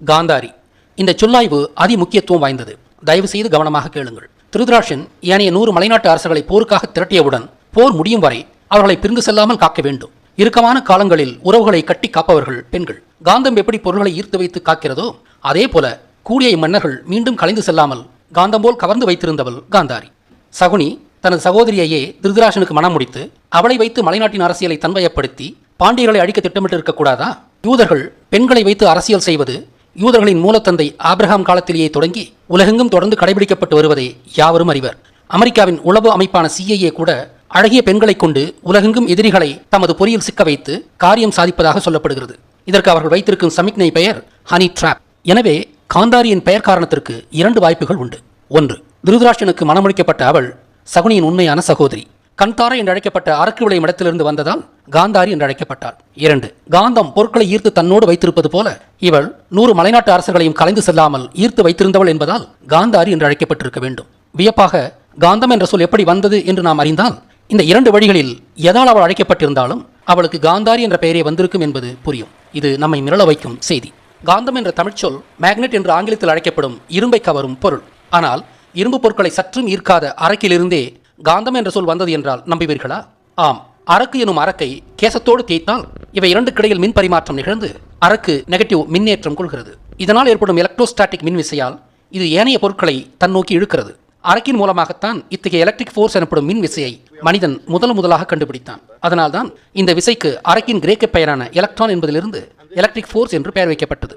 காந்தாரி. இந்த சொல்லாய்வு அதி முக்கியத்துவம் வாய்ந்தது. தயவு செய்து கவனமாக கேளுங்கள். திருதராஷன் ஏனைய நூறு மலைநாட்டு அரசர்களை போருக்காக திரட்டியவுடன் போர் முடியும் வரை அவர்களை பிரிந்து செல்லாமல் காக்க வேண்டும். இறுக்கமான காலங்களில் உறவுகளை கட்டி காப்பவர்கள் பெண்கள். காந்தம் எப்படி பொருள்களை ஈர்த்து வைத்து காக்கிறதோ அதே போல கூடிய மன்னர்கள் மீண்டும் கலைந்து செல்லாமல் காந்தம் போல் கவர்ந்து வைத்திருந்தவள் காந்தாரி. சகுனி தனது சகோதரியையே திருதராஷனுக்கு மனம் முடித்து அவளை வைத்து மலைநாட்டின் அரசியலை தன்வயப்படுத்தி பாண்டியர்களை அழிக்க திட்டமிட்டு இருக்கக்கூடாதா யூதர்கள் பெண்களை வைத்து அரசியல் செய்வது யூதர்களின் மூலத்தந்தை ஆப்ரஹாம் காலத்திலேயே தொடங்கி உலகெங்கும் தொடர்ந்து கடைபிடிக்கப்பட்டு வருவதை யாவரும் அறிவர். அமெரிக்காவின் உளவு அமைப்பான சிஐஏ கூட அழகிய பெண்களைக் கொண்டு உலகெங்கும் எதிரிகளை தமது பொறியில் சிக்க வைத்து காரியம் சாதிப்பதாக சொல்லப்படுகிறது. இதற்கு அவர்கள் வைத்திருக்கும் சமிக்ஞை பெயர் ஹனி ட்ராப். எனவே காந்தாரியின் பெயர் காரணத்திற்கு இரண்டு வாய்ப்புகள் உண்டு. ஒன்று திருதராஷ்டனுக்கு மணமுடிக்கப்பட்ட அவள் சகுனியின் உண்மையான சகோதரி. கண்தாரா என்று அழைக்கப்பட்ட அரக்கு விளையும் இடத்திலிருந்து வந்ததால் காந்தாரி என்று அழைக்கப்பட்டாள் இரண்டு காந்தம் பொருட்களை ஈர்த்து தன்னோடு வைத்திருப்பது போல இவள் நூறு மலைநாட்டு அரசர்களையும் கலைந்து செல்லாமல் ஈர்த்து வைத்திருந்தவள் என்பதால் காந்தாரி என்று அழைக்கப்பட்டிருக்க வேண்டும். வியப்பாக காந்தம் என்ற சொல் எப்படி வந்தது என்று நாம் அறிந்தால் இந்த இரண்டு வழிகளில் எதால் அவள் அழைக்கப்பட்டிருந்தாலும் அவளுக்கு காந்தாரி என்ற பெயரே வந்திருக்கும் என்பது புரியும். இது நம்மை மிரள வைக்கும் செய்தி. காந்தம் என்ற தமிழ்ச்சொல் மேக்னெட் என்று ஆங்கிலத்தில் அழைக்கப்படும் இரும்பை கவரும் பொருள். ஆனால் இரும்பு பொருட்களை சற்றும் ஈர்க்காத அரக்கிலிருந்தே காந்தம் என்ற சொல் வந்தது என்றால் நம்புவீர்களா? ஆம். அரக்கு எனும் அரக்கை கேசத்தோடு தேய்த்தால் இவை இரண்டு கிடையில் மின் பரிமாற்றம் நிகழ்ந்து அரக்கு நெகட்டிவ் மின்னேற்றம் கொள்கிறது. இதனால் ஏற்படும் எலக்ட்ரோஸ்டாட்டிக் மின் விசையால் இது ஏனைய பொருட்களை தன்னோக்கி இழுக்கிறது. அரக்கின் மூலமாகத்தான் இத்தகைய எலக்ட்ரிக் ஃபோர்ஸ் எனப்படும் மின் விசையை மனிதன் முதல் முதலாக கண்டுபிடித்தான். அதனால்தான் இந்த விசைக்கு அரக்கின் கிரேக்க பெயரான எலக்ட்ரான் என்பதிலிருந்து எலக்ட்ரிக் ஃபோர்ஸ் என்று பெயர் வைக்கப்பட்டது.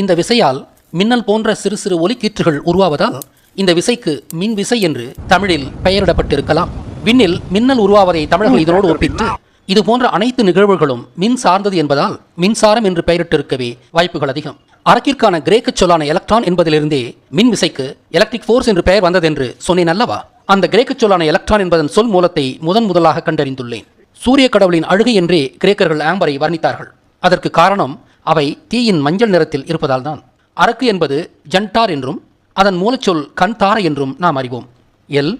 இந்த விசையால் மின்னல் போன்ற சிறு சிறு ஒலிக்கீற்றுகள் உருவாவதால் இந்த விசைக்கு மின் விசை என்று தமிழில் பெயரிடப்பட்டிருக்கலாம். விண்ணில் மின்னல் உருவாவதை தமிழர்கள் இதனோடு ஒப்பிட்டு இது போன்ற அனைத்து நிகழ்வுகளும் மின் சார்ந்தது என்பதால் மின்சாரம் என்று பெயரிட்டிருக்கவே வாய்ப்புகள் அதிகம். அரக்கிற்கான கிரேக்க சொல்லான எலக்ட்ரான் என்பதிலிருந்தே மின் விசைக்கு எலக்ட்ரிக் ஃபோர்ஸ் என்று பெயர் வந்ததென்று சொன்னேன் அல்லவா? அந்த கிரேக்க சொல்லான எலக்ட்ரான் என்பதன் சொல் மூலத்தை முதன் முதலாக கண்டறிந்துள்ளேன். சூரிய கடவுளின் அழுகை என்றே கிரேக்கர்கள் ஆம்பரை வர்ணித்தார்கள். அதற்கு காரணம் அவை தீயின் மஞ்சள் நிறத்தில் இருப்பதால் தான். அரக்கு என்பது ஜன்டார் என்றும் அதன் மூலச்சொல் கண் தார என்றும் நாம் அறிவோம். எல்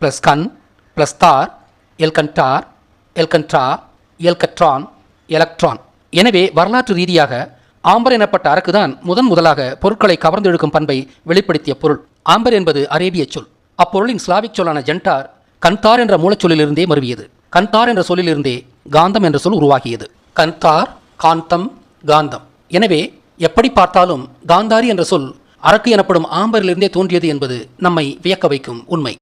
ப்ளஸ் கண் ப்ளஸ் தார் எல் கண்டார் எல்கட்ரான் எலக்ட்ரான். எனவே வரலாற்று ரீதியாக ஆம்பர் எனப்பட்ட அரக்குதான் முதன் முதலாக பொருட்களை கவர்ந்தெழுக்கும் பண்பை வெளிப்படுத்திய பொருள். ஆம்பர் என்பது அரேபிய சொல். அப்பொருளின் ஸ்லாவிக் சொல்லான ஜென்டார் கண்தார் என்ற மூலச்சொல்லிலிருந்தே மருவியது. கண்தார் என்ற சொல்லிலிருந்தே காந்தம் என்ற சொல் உருவாகியது. கண்தார் காந்தம் காந்தம். எனவே எப்படி பார்த்தாலும் காந்தாரி என்ற சொல் அரக்கு எனப்படும் ஆம்பரிலிருந்தே தோன்றியது என்பது நம்மை வியக்க வைக்கும் உண்மை.